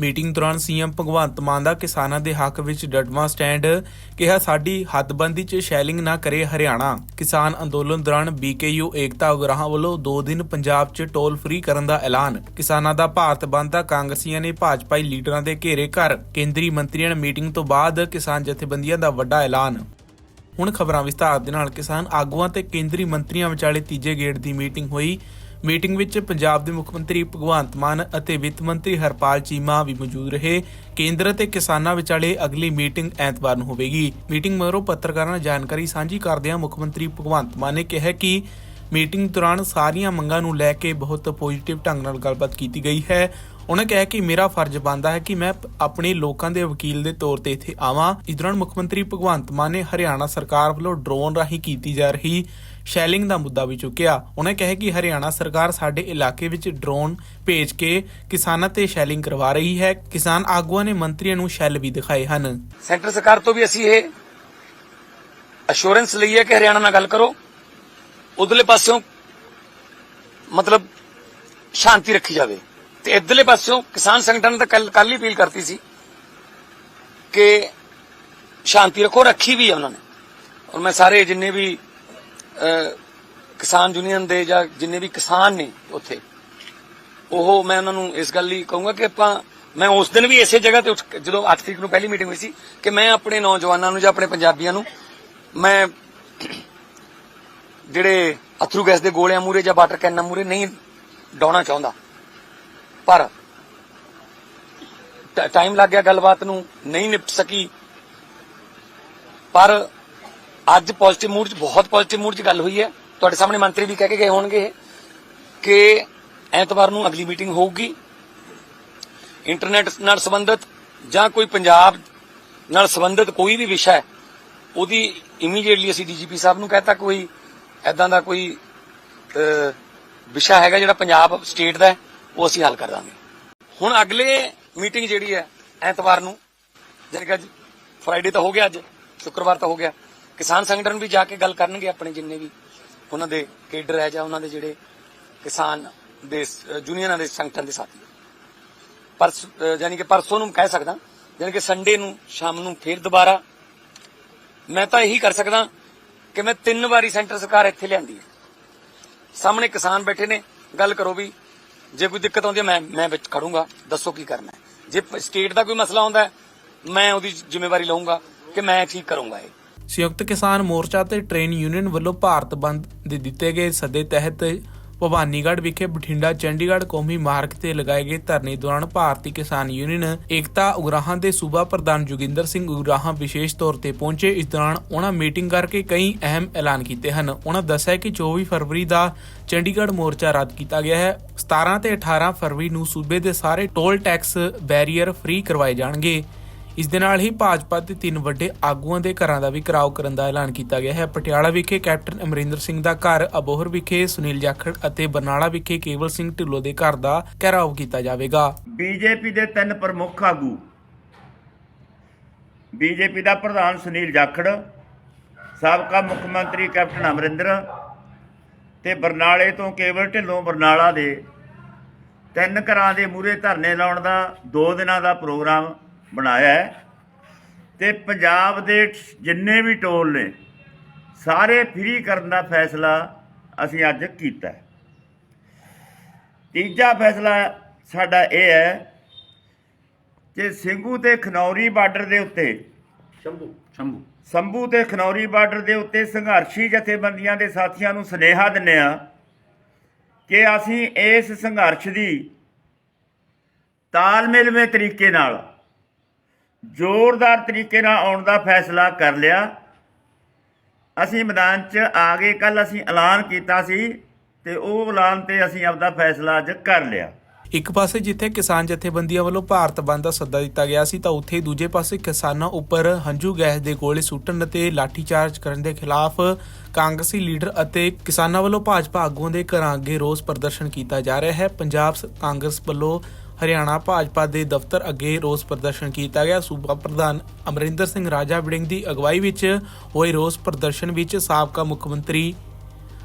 Meeting ਦੌਰਾਨ CM Bhagwant Mann ਦਾ ਕਿਸਾਨਾਂ ਦੇ ਹੱਕ ਵਿੱਚ ਡਟਵਾਂ ਸਟੈਂਡ ਕਿਹਾ, ਸਾਡੀ ਹੱਦਬੰਦੀ 'ਚ ਸ਼ੈਲਿੰਗ ਨਾ ਕਰੇ ਹਰਿਆਣਾ। ਕਿਸਾਨ ਅੰਦੋਲਨ ਦੌਰਾਨ ਬੀਕੇਯੂ ਏਕਤਾ ਉਗਰਾਹਾਂ ਵੱਲੋਂ 2 ਦਿਨ ਪੰਜਾਬ 'ਚ ਟੋਲ ਫ੍ਰੀ ਕਰਨ ਦਾ ਐਲਾਨ। ਕਿਸਾਨਾਂ ਦਾ ਭਾਰਤ ਬੰਦ ਦਾ ਕਾਂਗਰਸੀਆਂ ਨੇ ਭਾਜਪਾਈ ਲੀਡਰਾਂ ਦੇ ਘੇਰੇ ਘਰ। ਕੇਂਦਰੀ ਮੰਤਰੀਆਂ ਨਾਲ ਮੀਟਿੰਗ ਤੋਂ ਬਾਅਦ ਕਿਸਾਨ ਜਥੇਬੰਦੀਆਂ ਦਾ ਵੱਡਾ ਐਲਾਨ। ਹੁਣ ਖਬਰਾਂ ਵਿਸਤਾਰ ਦੇ ਨਾਲ ਕਿਸਾਨ ਆਗੂਆਂ ਤੇ ਕੇਂਦਰੀ ਮੰਤਰੀਆਂ ਵਿਚਾਲੇ ਤੀਜੇ ਗੇੜ ਦੀ ਮੀਟਿੰਗ ਹੋਈ। ਮੀਟਿੰਗ ਵਿੱਚ ਪੰਜਾਬ ਦੇ ਮੁੱਖ ਮੰਤਰੀ ਭਗਵੰਤ ਮਾਨ ਅਤੇ ਵਿੱਤ ਮੰਤਰੀ ਹਰਪਾਲ ਚੀਮਾ ਵੀ ਮੌਜੂਦ ਰਹੇ। ਕੇਂਦਰ ਅਤੇ ਕਿਸਾਨਾਂ ਵਿਚਾਲੇ ਅਗਲੀ ਮੀਟਿੰਗ ਐਤਵਾਰ ਨੂੰ ਹੋਵੇਗੀ। ਮੀਟਿੰਗ ਮਗਰੋਂ ਪੱਤਰਕਾਰਾਂ ਨਾਲ ਜਾਣਕਾਰੀ ਸਾਂਝੀ ਕਰਦਿਆਂ ਮੁੱਖ ਮੰਤਰੀ ਭਗਵੰਤ ਮਾਨ ਨੇ ਕਿਹਾ ਕਿ ਮੀਟਿੰਗ ਦੌਰਾਨ ਸਾਰੀਆਂ ਮੰਗਾਂ ਨੂੰ ਲੈ ਕੇ ਬਹੁਤ ਪੋਜ਼ਿਟਿਵ ਢੰਗ ਨਾਲ ਗੱਲਬਾਤ ਕੀਤੀ ਗਈ ਹੈ। ਉਹਨਾਂ ਕਿਹਾ ਕਿ ਮੇਰਾ ਫਰਜ਼ ਬਣਦਾ ਹੈ ਕਿ ਮੈਂ ਆਪਣੇ ਲੋਕਾਂ ਦੇ ਵਕੀਲ ਦੇ ਤੌਰ ਤੇ ਇੱਥੇ ਆਵਾਂ। ਇਸ ਦੌਰਾਨ ਮੁੱਖ ਮੰਤਰੀ ਭਗਵੰਤ ਮਾਨ ਨੇ ਹਰਿਆਣਾ ਸਰਕਾਰ ਵੱਲੋਂ ਡਰੋਨ ਰਾਹੀਂ ਕੀਤੀ ਜਾ ਰਹੀ ਸ਼ੈਲਿੰਗ ਦਾ ਮੁੱਦਾ ਵੀ ਚੁੱਕਿਆ। ਉਹਨਾਂ ਕਿਹਾ ਕਿ ਹਰਿਆਣਾ ਸਰਕਾਰ ਸਾਡੇ ਇਲਾਕੇ ਵਿੱਚ ਡਰੋਨ ਭੇਜ ਕੇ ਕਿਸਾਨਾਂ ਤੇ ਸ਼ੈਲਿੰਗ ਕਰਵਾ ਰਹੀ ਹੈ। ਕਿਸਾਨ ਆਗੂਆਂ ਨੇ ਮੰਤਰੀਆਂ ਨੂੰ ਸ਼ੈਲ ਵੀ ਦਿਖਾਏ ਹਨ। ਸੈਂਟਰ ਸਰਕਾਰ ਤੋਂ ਵੀ ਅਸੀਂ ਇਹ ਅਸ਼ੋਰੈਂਸ ਲਈ ਹੈ ਕਿ ਹਰਿਆਣਾ ਨਾਲ ਗੱਲ ਕਰੋ। ਉਧਰਲੇ ਪਾਸਿਓਂ ਮਤਲਬ ਸ਼ਾਂਤੀ ਰੱਖੀ ਜਾਵੇ। ਤੇ ਇਧਰਲੇ ਪਾਸਿਓਂ ਕਿਸਾਨ ਸੰਗਠਨ ਨੇ ਤਾਂ ਕੱਲ ਕੱਲ ਹੀ ਅਪੀਲ ਕਰਤੀ ਸੀ ਕਿ ਸ਼ਾਂਤੀ ਰੱਖੋ, ਰੱਖੀ ਵੀ ਹੈ ਉਹਨਾਂ ਨੇ। ਔਰ ਮੈਂ ਸਾਰੇ ਜਿੰਨੇ ਵੀ ਕਿਸਾਨ ਯੂਨੀਅਨ ਦੇ ਜਾਂ ਜਿੰਨੇ ਵੀ ਕਿਸਾਨ ਨੇ ਉੱਥੇ, ਉਹ ਮੈਂ ਉਹਨਾਂ ਨੂੰ ਇਸ ਗੱਲ ਲਈ ਕਹੂੰਗਾ ਕਿ ਆਪਾਂ, ਮੈਂ ਉਸ ਦਿਨ ਵੀ ਇਸੇ ਜਗ੍ਹਾ ਤੇ ਉੱਠ ਕੇ- ਜਦੋਂ 8 ਤਰੀਕ ਨੂੰ ਪਹਿਲੀ ਮੀਟਿੰਗ ਹੋਈ ਸੀ, ਕਿ ਮੈਂ ਆਪਣੇ ਨੌਜਵਾਨਾਂ ਨੂੰ ਜਾਂ ਆਪਣੇ ਪੰਜਾਬੀਆਂ ਨੂੰ, ਮੈਂ ਜਿਹੜੇ ਅਥਰੂ ਗੈਸ ਦੇ ਗੋਲਿਆਂ ਮੂਰੇ ਜਾਂ ਵਾਟਰ ਕੈਨਾਂ ਮੂਰੇ ਨਹੀਂ ਡਾਉਣਾ ਚਾਹੁੰਦਾ। ਪਰ ਟਾਈਮ ਲੱਗ ਗਿਆ ਗੱਲਬਾਤ ਨੂੰ, ਨਹੀਂ ਨਿਪਟ ਸਕੀ। ਪਰ ਅੱਜ ਪੋਜ਼ਿਟਿਵ ਮੂਡ 'ਚ, ਬਹੁਤ ਪੋਜ਼ਿਟਿਵ ਮੂਡ 'ਚ ਗੱਲ ਹੋਈ ਹੈ। ਤੁਹਾਡੇ ਸਾਹਮਣੇ ਮੰਤਰੀ ਵੀ ਕਹਿ ਕੇ ਗਏ ਹੋਣਗੇ ਇਹ, ਕਿ ਐਤਵਾਰ ਨੂੰ ਅਗਲੀ ਮੀਟਿੰਗ ਹੋਊਗੀ। ਇੰਟਰਨੈਟ ਨਾਲ ਸੰਬੰਧਿਤ ਜਾਂ ਕੋਈ ਪੰਜਾਬ ਨਾਲ ਸੰਬੰਧਿਤ ਕੋਈ ਵੀ ਵਿਸ਼ਾ ਉਹਦੀ ਇਮੀਡੀਏਟਲੀ ਅਸੀਂ ਡੀਜੀਪੀ ਸਾਹਿਬ ਨੂੰ ਕਹਤਾ ਕੋਈ ਐਦਾਂ ਦਾ ਕੋਈ ਵਿਸ਼ਾ ਹੈਗਾ ਜਿਹੜਾ ਪੰਜਾਬ ਸਟੇਟ ਦਾ ਉਹ ਅਸੀਂ ਹੱਲ ਕਰ ਦਾਂਗੇ। ਹੁਣ ਅਗਲੇ ਮੀਟਿੰਗ ਜਿਹੜੀ ਹੈ, ਐਤਵਾਰ ਨੂੰ, ਜਾਣੀ ਕਿ ਅੱਜ ਫਰਾਈਡੇ ਤਾਂ ਹੋ ਗਿਆ ਅੱਜ, ਸ਼ੁੱਕਰਵਾਰ ਤਾਂ ਹੋ ਗਿਆ, ਕਿਸਾਨ ਸੰਗਠਨ ਵੀ ਜਾ ਕੇ ਗੱਲ ਕਰਨਗੇ ਆਪਣੇ ਜਿੰਨੇ ਵੀ ਉਹਨਾਂ ਦੇ ਕੇਡਰ ਹੈ ਜਾਂ ਉਹਨਾਂ ਦੇ ਜਿਹੜੇ ਕਿਸਾਨ ਦੇ ਸ- ਯੂਨੀਅਨਾਂ ਦੇ ਸੰਗਠਨ ਦੇ ਸਾਥੀ। ਪਰਸ ਅਹ ਕਿ ਪਰਸੋਂ ਨੂੰ ਕਹਿ ਸਕਦਾ ਯਾਨੀ ਕਿ ਸੰਡੇ ਨੂੰ, ਸ਼ਾਮ ਨੂੰ ਫੇਰ ਦੁਬਾਰਾ। ਮੈਂ ਤਾਂ ਇਹੀ ਕਰ ਸਕਦਾ ਕਿ ਮੈਂ ਤਿੰਨ ਵਾਰੀ ਸੈਂਟਰ ਸਰਕਾਰ ਇੱਥੇ ਲਿਆਂਦੀ ਹੈ। ਸਾਹਮਣੇ ਕਿਸਾਨ ਬੈਠੇ ਨੇ, ਗੱਲ ਕਰੋ ਵੀ ਜੇ ਕੋਈ ਦਿੱਕਤ ਆਉਂਦੀ ਹੈ, ਮੈਂ ਮੈਂ ਵਿੱਚ ਖੜੂੰਗਾ। ਦੱਸੋ ਕੀ ਕਰਨਾ ਹੈ? ਜੇ ਸਟੇਟ ਦਾ ਕੋਈ ਮਸਲਾ ਆਉਂਦਾ ਹੈ, ਮੈਂ ਉਹਦੀ ਜ਼ਿੰਮੇਵਾਰੀ ਲਵਾਂਗਾ ਕਿ ਮੈਂ ਠੀਕ ਕਰੂੰਗਾ ਇਹ। ਸੰਯੁਕਤ ਕਿਸਾਨ ਮੋਰਚਾ ਤੇ ਟ੍ਰੇਨ ਯੂਨੀਅਨ ਵੱਲੋਂ ਭਾਰਤ ਬੰਦ ਦੇ ਦਿੱਤੇ ਗਏ ਸੱਦੇ ਤਹਿਤ ਭਵਾਨੀਗੜ੍ਹ ਵਿਖੇ ਬਠਿੰਡਾ, ਚੰਡੀਗੜ੍ਹ, ਕੌਮੀ ਮਾਰਗ ਤੇ ਲਗਾਏ ਗਏ ਧਰਨੇ ਦੌਰਾਨ ਭਾਰਤੀ ਕਿਸਾਨ ਯੂਨੀਅਨ ਏਕਤਾ ਉਗਰਾਹਾਂ ਦੇ ਸੂਬਾ ਪ੍ਰਧਾਨ ਜੋਗਿੰਦਰ ਸਿੰਘ ਉਗਰਾਹਾਂ ਵਿਸ਼ੇਸ਼ ਤੌਰ ਤੇ ਪਹੁੰਚੇ। ਇਸ ਦੌਰਾਨ ਉਹਨਾਂ ਮੀਟਿੰਗ ਕਰਕੇ ਕਈ ਅਹਿਮ ਐਲਾਨ ਕੀਤੇ ਹਨ। ਉਹਨਾਂ ਦੱਸਿਆ ਕਿ 24 ਫਰਵਰੀ ਦਾ ਚੰਡੀਗੜ੍ਹ ਮੋਰਚਾ ਰੱਦ ਕੀਤਾ ਗਿਆ ਹੈ। 17 ਤੇ 18 ਫਰਵਰੀ ਨੂੰ ਸੂਬੇ ਦੇ ਸਾਰੇ ਟੋਲ ਟੈਕਸ ਬੈਰੀਅਰ ਫ੍ਰੀ ਕਰਵਾਏ ਜਾਣਗੇ। ਇਸ ਦੇ ਨਾਲ ਹੀ ਭਾਜਪਾ ਦੇ ਤਿੰਨ ਵੱਡੇ ਆਗੂਆਂ ਦੇ ਘਰਾਂ ਦਾ ਵੀ ਘਰਾਓ ਕਰਨ ਦਾ ਐਲਾਨ ਕੀਤਾ ਗਿਆ ਹੈ। ਪਟਿਆਲਾ ਵਿਖੇ ਕੈਪਟਨ ਅਮਰਿੰਦਰ ਸਿੰਘ ਦਾ ਘਰ, ਅਬੋਹਰ ਵਿਖੇ ਸੁਨੀਲ ਜਾਖੜ ਅਤੇ ਬਰਨਾਲਾ ਵਿਖੇ ਕੇਵਲ ਸਿੰਘ ਢਿੱਲੋਂ ਦੇ ਘਰ ਦਾ ਘਰਾਓ ਕੀਤਾ ਜਾਵੇਗਾ। ਬੀਜੇਪੀ ਦੇ ਤਿੰਨ ਪ੍ਰਮੁੱਖ ਆਗੂ। ਬੀਜੇਪੀ ਦਾ ਪ੍ਰਧਾਨ ਸੁਨੀਲ ਜਾਖੜ, ਸਾਬਕਾ ਮੁੱਖ ਮੰਤਰੀ ਕੈਪਟਨ ਅਮਰਿੰਦਰ ਤੇ ਬਰਨਾਲੇ ਤੋਂ ਕੇਵਲ ਢਿੱਲੋਂ ਬਰਨਾਲਾ ਦੇ ਤਿੰਨ ਘਰਾਂ ਦੇ ਮੂਹਰੇ ਧਰਨੇ ਲਾਉਣ ਦਾ 2 ਦਿਨਾਂ ਦਾ ਪ੍ਰੋਗਰਾਮ ਬਣਾਇਆ ਹੈ। ਤੇ ਪੰਜਾਬ ਦੇ ਜਿੰਨੇ ਵੀ ਟੋਲ ਨੇ ਸਾਰੇ ਫ੍ਰੀ ਕਰਨ ਦਾ ਫੈਸਲਾ ਅਸੀਂ ਅੱਜ ਕੀਤਾ ਹੈ। ਤੀਜਾ ਫੈਸਲਾ ਸਾਡਾ ਇਹ ਹੈ ਕਿ ਸਿੰਘੂ ਤੇ ਖਨੌਰੀ ਬਾਰਡਰ ਦੇ ਉੱਤੇ ਸ਼ੰਭੂ। ਸ਼ੰਭੂ। ਸੰਭੂ ਤੇ ਖਨੌਰੀ ਬਾਰਡਰ ਦੇ ਉੱਤੇ ਸੰਘਰਸ਼ੀ ਜਥੇਬੰਦੀਆਂ ਦੇ ਸਾਥੀਆਂ ਨੂੰ ਸੁਨੇਹਾ ਦਿੰਨੇ ਆ ਕਿ ਅਸੀਂ ਇਸ ਸੰਘਰਸ਼ ਦੀ ਤਾਲਮੇਲਵੇਂ ਤਰੀਕੇ ਨਾਲ, ਜ਼ੋਰਦਾਰ ਤਰੀਕੇ ਨਾਲ ਆਉਣ ਦਾ ਫੈਸਲਾ ਕਰ ਲਿਆ। ਅਸੀਂ ਮੈਦਾਨ 'ਚ ਆ ਗਏ ਕੱਲ ਅਸੀਂ ਐਲਾਨ ਕੀਤਾ ਸੀ ਤੇ ਉਹ ਐਲਾਨ ਤੇ ਅਸੀਂ ਆਪਦਾ ਫੈਸਲਾ ਅੱਜ ਕਰ ਲਿਆ। ਇੱਕ ਪਾਸੇ ਜਿੱਥੇ ਕਿਸਾਨ ਜਥੇਬੰਦੀਆਂ ਵੱਲੋਂ ਭਾਰਤ ਬੰਦ ਦਾ ਸੱਦਾ ਦਿੱਤਾ ਗਿਆ ਸੀ, ਤਾਂ ਉੱਥੇ ਦੂਜੇ ਪਾਸੇ ਕਿਸਾਨਾਂ ਉੱਪਰ ਹੰਝੂ ਗੈਸ ਦੇ ਗੋਲੇ ਸੁੱਟਣ ਅਤੇ ਲਾਠੀਚਾਰਜ ਕਰਨ ਦੇ ਖਿਲਾਫ ਕਾਂਗਰਸੀ ਲੀਡਰ ਅਤੇ ਕਿਸਾਨਾਂ ਵੱਲੋਂ ਭਾਜਪਾ ਆਗੂਆਂ ਦੇ ਘਰਾਂ ਅੱਗੇ ਰੋਸ ਪ੍ਰਦਰਸ਼ਨ ਕੀਤਾ ਜਾ ਰਿਹਾ ਹੈ। ਪੰਜਾਬ ਸ- ਕਾਂਗਰਸ ਵੱਲੋਂ ਹਰਿਆਣਾ ਭਾਜਪਾ ਦੇ ਦਫ਼ਤਰ ਅੱਗੇ ਰੋਸ ਪ੍ਰਦਰਸ਼ਨ ਕੀਤਾ ਗਿਆ। ਸੂਬਾ ਪ੍ਰਧਾਨ ਅਮਰਿੰਦਰ ਸਿੰਘ ਰਾਜਾ ਵੜਿੰਗ ਦੀ ਅਗਵਾਈ ਵਿੱਚ ਹੋਏ ਰੋਸ ਪ੍ਰਦਰਸ਼ਨ ਵਿੱਚ ਸਾਬਕਾ ਮੁੱਖ ਮੰਤਰੀ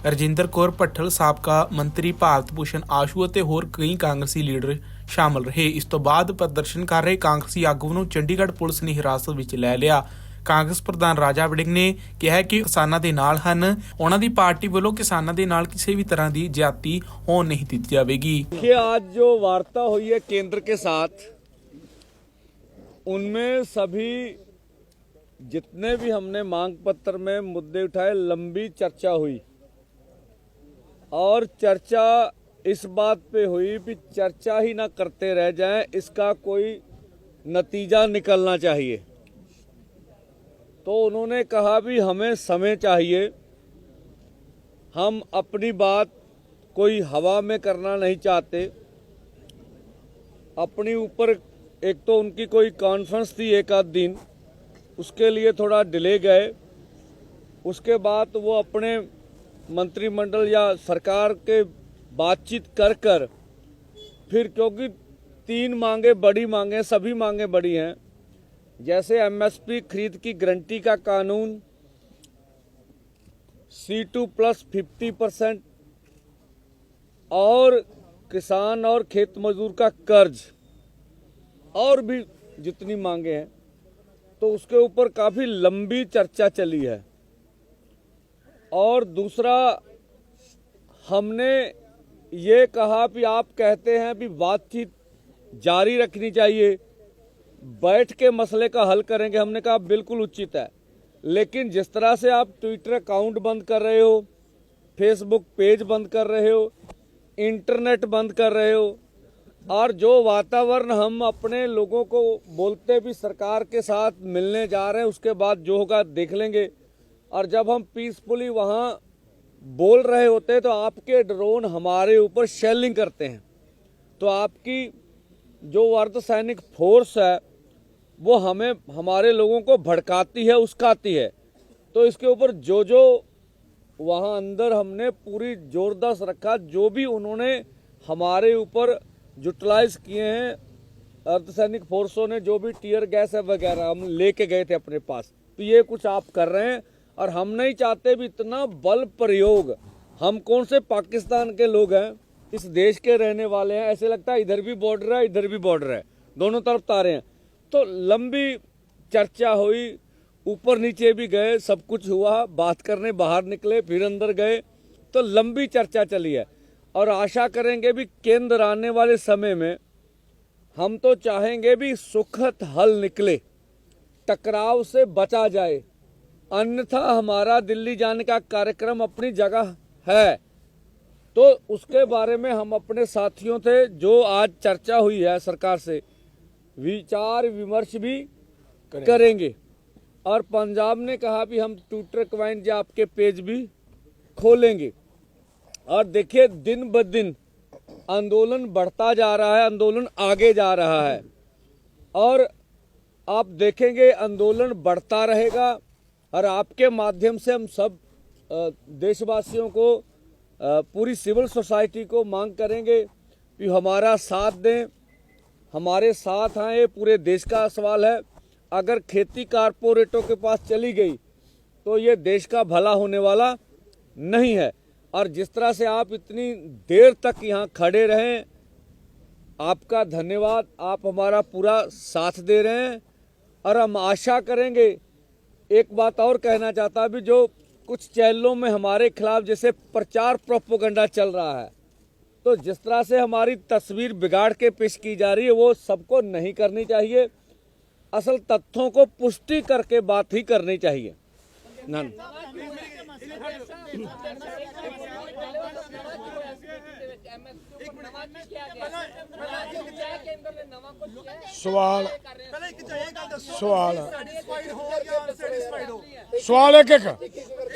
ਰਜਿੰਦਰ ਕੌਰ ਭੱਠਲ ਸਾਬਕਾ ਮੰਤਰੀ ਭਾਰਤ ਭੂਸ਼ਣ ਆਸ਼ੂ ਅਤੇ ਹੋਰ ਕਈ ਕਾਂਗਰਸੀ ਲੀਡਰ ਸ਼ਾਮਲ ਰਹੇ ਇਸ ਤੋਂ ਬਾਅਦ ਪ੍ਰਦਰਸ਼ਨ ਕਰ ਰਹੇ ਕਾਂਗਰਸੀ ਆਗੂ ਨੂੰ ਚੰਡੀਗੜ੍ਹ ਪੁਲਿਸ ਨੇ ਹਿਰਾਸਤ ਵਿੱਚ ਲੈ ਲਿਆ ਕਾਂਗਰਸ ਪ੍ਰਧਾਨ ਰਾਜਾ ਵੜਿੰਗ ਨੇ ਕਿਹਾ ਕਿ ਕਿਸਾਨਾਂ ਦੇ ਨਾਲ ਹਨ ਉਹਨਾਂ ਦੀ ਪਾਰਟੀ ਵੱਲੋਂ ਕਿਸਾਨਾਂ ਦੇ ਨਾਲ ਕਿਸੇ ਵੀ ਤਰ੍ਹਾਂ ਦੀ ਜ਼ਿਆਦਤੀ ਹੋਣ ਨਹੀਂ ਦਿੱਤੀ ਜਾਵੇਗੀ देखिए आज जो वार्ता हुई है केंद्र के साथ उनमें सभी जितने भी हमने मांग पत्र में मुद्दे उठाए लंबी चर्चा हुई और चर्चा इस बात पे हुई कि चर्चा ही ना करते रह जाएँ, इसका कोई नतीजा निकलना चाहिए। तो उन्होंने कहा भी, हमें समय चाहिए। हम अपनी बात कोई हवा में करना नहीं चाहते। अपनी ऊपर एक तो उनकी कोई कॉन्फ्रेंस थी एक आध दिन, उसके लिए थोड़ा डिले गए। उसके बाद वो अपने मंत्रिमंडल या सरकार के बातचीत कर कर, फिर क्योंकि तीन मांगे बड़ी मांगे सभी मांगे बड़ी हैं, जैसे एमएसपी खरीद की गारंटी का कानून C two plus fifty percent और किसान और खेत मजदूर का कर्ज, और भी जितनी मांगे हैं तो उसके ऊपर काफ़ी लंबी चर्चा चली है। और दूसरा, हमने ये कहा कि आप कहते हैं कि बातचीत जारी रखनी चाहिए। बैठ के मसले का हल करेंगे, हमने कहा बिल्कुल उचित है। लेकिन जिस तरह से आप ट्विटर अकाउंट बंद कर रहे हो फेसबुक पेज बंद कर रहे हो इंटरनेट बंद कर रहे हो, और जो वातावरण हम अपने लोगों को बोलते भी सरकार के साथ मिलने जा रहे हैं, उसके बाद जो होगा देख लेंगे। और जब हम पीसफुली वहाँ बोल रहे होते हैं तो आपके ड्रोन हमारे ऊपर शेलिंग करते हैं। तो आपकी जो अर्धसैनिक फोर्स है, वो हमें, हमारे लोगों को भड़काती है, उसकाती है। तो इसके ऊपर जो जो वहाँ अंदर हमने पूरी जोरदार रखा, जो भी उन्होंने हमारे ऊपर यूटिलाइज किए हैं, अर्धसैनिक फोर्सों ने, जो भी टीयर गैस है वगैरह हम लेके गए थे अपने पास। तो ये कुछ आप कर रहे हैं और हम नहीं चाहते भी इतना बल प्रयोग। हम कौन से पाकिस्तान के लोग हैं? इस देश के रहने वाले हैं। ऐसे लगता है इधर भी बॉर्डर है, इधर भी बॉर्डर है। दोनों तरफ़ तारे हैं। तो लंबी चर्चा हुई, ऊपर नीचे भी गए, सब कुछ हुआ, बात करने बाहर निकले, फिर अंदर गए तो लंबी चर्चा चली है। और आशा करेंगे भी केंद्र आने वाले समय में हम तो चाहेंगे भी सुखद हल निकले, टकराव से बचा जाए। अन्यथा हमारा दिल्ली जाने का कार्यक्रम अपनी जगह है। तो उसके बारे में हम अपने साथियों थे जो आज चर्चा हुई है सरकार से विचार विमर्श भी करेंगे। और पंजाब ने कहा भी हम ट्विटर क्वाइन या आपके पेज भी खोलेंगे। और देखिए दिन ब दिन आंदोलन बढ़ता जा रहा है आंदोलन आगे जा रहा है। और आप देखेंगे आंदोलन बढ़ता रहेगा। और आपके माध्यम से हम सब देशवासियों को पूरी सिविल सोसाइटी को मांग करेंगे कि हमारा साथ दें। हमारे साथ आए, पूरे देश का सवाल है। अगर खेती कारपोरेटों के पास चली गई तो ये देश का भला होने वाला नहीं है। और जिस तरह से आप इतनी देर तक यहाँ खड़े रहें, आपका धन्यवाद। आप हमारा पूरा साथ दे रहे हैं और हम आशा करेंगे एक बात और कहना चाहता भी, जो कुछ चैनलों में हमारे खिलाफ जैसे प्रचार प्रोपोगंडा चल रहा है तो जिस तरह से हमारी तस्वीर बिगाड़ के पेश की जा रही है, वो सबको नहीं करनी चाहिए। असल तथ्यों को पुष्टि करके बात ही करनी चाहिए। नन ਸਵਾਲ ਸਵਾਲ। ਸਵਾਲ ਇੱਕ ਇੱਕ।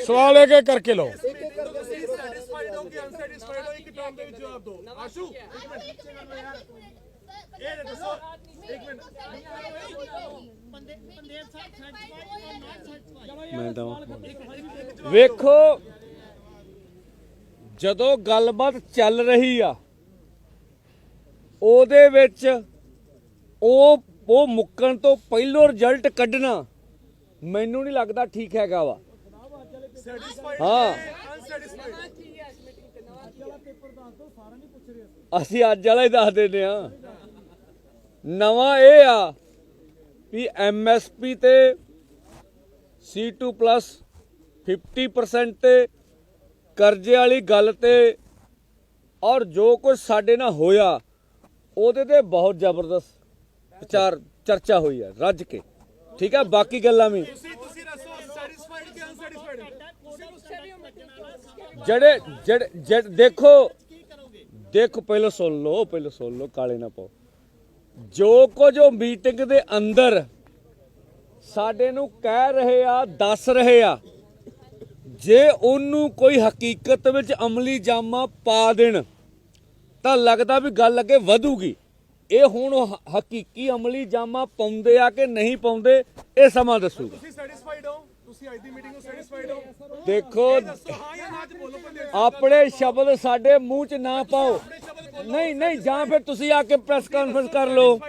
ਸਵਾਲ ਇੱਕ ਇੱਕ ਕਰਕੇ ਲਓ। ਮੈਂ ਦਵਾਂ ਵੇਖੋ ਜਦੋਂ ਗੱਲਬਾਤ ਚੱਲ ਰਹੀ ਆ ਉਹਦੇ ਵਿੱਚ ਉਹ ਉਹ ਮੁੱਕਣ ਤੋਂ ਪਹਿਲੋਂ ਰਿਜ਼ਲਟ ਕੱਢਣਾ ਮੈਨੂੰ ਨਹੀਂ ਲੱਗਦਾ ਠੀਕ ਹੈਗਾ ਵਾ। ਹਾਂ। ਅਸੀਂ ਅੱਜ ਵਾਲਾ ਹੀ ਦੱਸ ਦਿੰਦੇ ਆ ਨਵਾਂ ਇਹ ਆ ਵੀ ਐਮਐਸਪੀ ਤੇ C2 50% ਤੇ ਕਰਜ਼ੇ ਵਾਲੀ ਗੱਲ ਤੇ ਔਰ ਜੋ ਕੁਝ ਸਾਡੇ ਨਾਲ ਹੋਇਆ ਉਹਦੇ ਤੇ ਬਹੁਤ ਜ਼ਬਰਦਸਤ ਵਿਚਾਰ ਚਰਚਾ ਹੋਈ ਹੈ ਰੱਜ ਕੇ। ਠੀਕ ਹੈ ਬਾਕੀ ਗੱਲਾਂ ਵੀ। ਜਿਹੜੇ ਜਿਹੜੇ ਦੇਖੋ ਦੇਖੋ ਪਹਿਲਾਂ ਸੁਣ ਲਓ ਪਹਿਲਾਂ ਸੁਣ ਲਓ ਕਾਲੇ ਨਾ ਪਾਓ। ਜੋ ਕੁਝ ਉਹ ਮੀਟਿੰਗ ਦੇ ਅੰਦਰ ਸਾਡੇ ਨੂੰ ਕਹਿ ਰਹੇ ਆ ਦੱਸ ਰਹੇ ਆ ਜੇ ਉਹਨੂੰ ਕੋਈ ਹਕੀਕਤ ਵਿੱਚ ਅਮਲੀ ਜਾਮਾ ਪਾ ਦੇਣ ਤਾਂ ਲੱਗਦਾ ਵੀ ਗੱਲ ਅੱਗੇ ਵਧੂਗੀ। ਇਹ ਹੁਣ ਹਕੀਕੀ ਅਮਲੀ ਜਾਮਾ ਪਾਉਂਦੇ ਆ ਕਿ ਨਹੀਂ ਪਾਉਂਦੇ ਇਹ ਸਮਾਂ ਦੱਸੂਗਾ। ਤੁਸੀਂ ਸੈਟੀਸਫਾਈਡ ਹੋ? ਤੁਸੀਂ ਅੱਜ ਦੀ ਮੀਟਿੰਗ ਤੋਂ ਸੈਟੀਸਫਾਈਡ ਹੋ? ਦੇਖੋ ਨਾ ਆਪਣੇ ਸ਼ਬਦ ਸਾਡੇ ਮੂੰਹ 'ਚ ਨਾ ਪਾਓ। ਨਹੀਂ ਨਹੀਂ ਜਾਂ ਫਿਰ ਤੁਸੀਂ ਆ ਕੇ ਪ੍ਰੈਸ ਕਾਨਫਰੰਸ ਕਰ ਲਓ।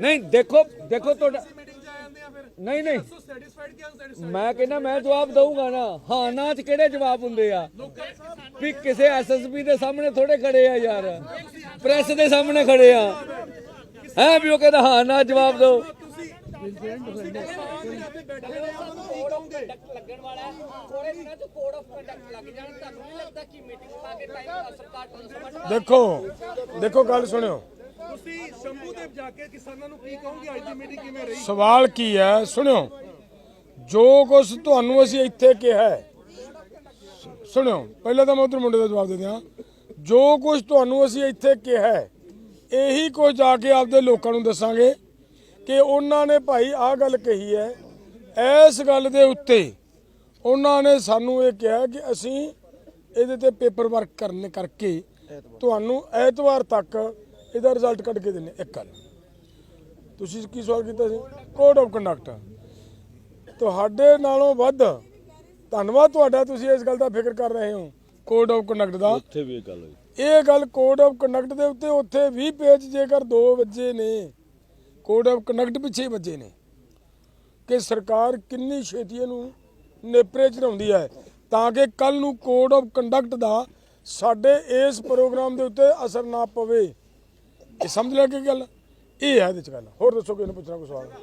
ਨਹੀਂ ਦੇਖੋ ਦੇਖੋ ਤੁਹਾਡਾ ਮੀਟਿੰਗ ਚ ਆ ਜਾਂਦੇ ਆ ਫਿਰ ਨਹੀਂ ਨਹੀਂ। ਸੋ ਸੈਟੀਸਫਾਈਡ ਕਿ ਅਨਸੈਟੀਸਫਾਈਡ ਮੈਂ ਕਹਿੰਦਾ ਮੈਂ ਜਵਾਬ ਦਊਂਗਾ ਨਾ। ਹਾਂ ਨਾ ਚ ਕਿਹੜੇ ਜਵਾਬ ਹੁੰਦੇ ਆ? ਵੀ ਕਿਸੇ ਐਸਐਸਪੀ ਦੇ ਸਾਹਮਣੇ ਥੋੜੇ ਖੜੇ ਆ ਯਾਰ। ਪ੍ਰੈਸ ਦੇ ਸਾਹਮਣੇ ਖੜੇ ਆ। ਹੈ ਵੀ ਉਹ ਕਹਿੰਦਾ ਹਾਂ ਨਾ ਜਵਾਬ ਦਿਓ ਲੱਗਣ ਵਾਲਾ ਹੈ ਥੋੜੇ ਦਿਨਾਂ ਚ ਕੋਡ ਆਫ ਕੰਡਕਟ ਲੱਗ ਜਾਣ ਤੁਹਾਨੂੰ ਨਹੀਂ ਲੱਗਦਾ ਕਿ ਮੀਟਿੰਗ ਪਾ ਕੇ ਟਾਈਮ ਸਰਕਾਰ ਟ੍ਰਾਂਸਫਰ ਦੇਖੋ ਦੇਖੋ ਗੱਲ ਸੁਣਿਓ। ਤੁਸੀਂ ਸ਼ੰਭੂ ਦੇਵ ਜਾ ਕੇ ਕਿਸਾਨਾਂ ਨੂੰ ਕੀ ਕਹੋਗੇ? ਅੱਜ ਦੀ ਮੀਟਿੰਗ ਕਿਵੇਂ ਰਹੀ? ਸਵਾਲ ਕੀ ਹੈ? ਸੁਣਿਓ। ਜੋ ਕੁਝ ਤੁਹਾਨੂੰ ਅਸੀਂ ਇੱਥੇ ਕਿਹਾ ਹੈ, ਸੁਣਿਓ। ਪਹਿਲਾਂ ਤਾਂ ਮੈਂ ਉਧਰ ਮੁੰਡੇ ਦਾ ਜਵਾਬ ਦੇ ਦਿਆਂ। ਜੋ ਕੁਝ ਤੁਹਾਨੂੰ ਅਸੀਂ ਇੱਥੇ ਕਿਹਾ ਹੈ, ਇਹੀ ਕੁਝ ਜਾ ਕੇ ਆਪਦੇ ਲੋਕਾਂ ਨੂੰ ਦੱਸਾਂਗੇ ਕਿ ਉਹਨਾਂ ਨੇ ਭਾਈ ਆਹ ਗੱਲ ਕਹੀ ਹੈ, ਇਸ ਗੱਲ ਦੇ ਉੱਤੇ ਉਹਨਾਂ ਨੇ ਸਾਨੂੰ ਇਹ ਕਿਹਾ ਕਿ ਅਸੀਂ ਇਹਦੇ ਤੇ ਪੇਪਰ ਵਰਕ ਕਰਨ ਕਰਕੇ ਤੁਹਾਨੂੰ ਐਤਵਾਰ ਤੱਕ ਇਹਦਾ ਰਿਜ਼ਲਟ ਕੱਢ ਕੇ ਦਿੰਨੇ ਇੱਕ ਗੱਲ। ਤੁਸੀਂ ਕੀ ਸਵਾਲ ਕੀਤਾ ਸੀ? ਕੋਡ ਆਫ ਕੰਡਕਟ ਤੁਹਾਡੇ ਨਾਲੋਂ ਵੱਧ ਧੰਨਵਾਦ ਤੁਹਾਡਾ ਤੁਸੀਂ ਇਸ ਗੱਲ ਦਾ ਫਿਕਰ ਕਰ ਰਹੇ ਹੋ। ਕੋਡ ਆਫ ਕੰਡਕਟ ਦਾ। ਉੱਥੇ ਵੀ ਇਹ ਗੱਲ ਹੋਈ। ਇਹ ਗੱਲ ਕੋਡ ਆਫ ਕੰਡਕਟ ਦੇ ਉੱਤੇ ਉੱਥੇ 20 ਪੇਜ ਜੇਕਰ 2 ਵਜੇ ਨੇ ਕੋਡ ਆਫ ਕੰਡਕਟ ਪਿੱਛੇ ਵੱਜੇ ਨੇ ਕਿ ਸਰਕਾਰ ਕਿੰਨੀ ਛੇਤੀ ਇਹਨੂੰ ਨੇਪਰੇ ਚੜਾਉਂਦੀ ਹੈ ਤਾਂ ਕਿ ਕੱਲ ਨੂੰ ਕੋਡ ਆਫ ਕੰਡਕਟ ਦਾ ਸਾਡੇ ਇਸ ਪ੍ਰੋਗਰਾਮ ਦੇ ਉੱਤੇ ਅਸਰ ਨਾ ਪਵੇ। ਇਹ ਸਮਝ ਲੈ ਕੇ ਗੱਲ? ਇਹ ਹੈ ਇਹਦੇ ਚ ਗੱਲ। ਹੋਰ ਦੱਸੋ, ਕਿਸੇ ਨੂੰ ਪੁੱਛਣਾ ਕੋਈ ਸਵਾਲ?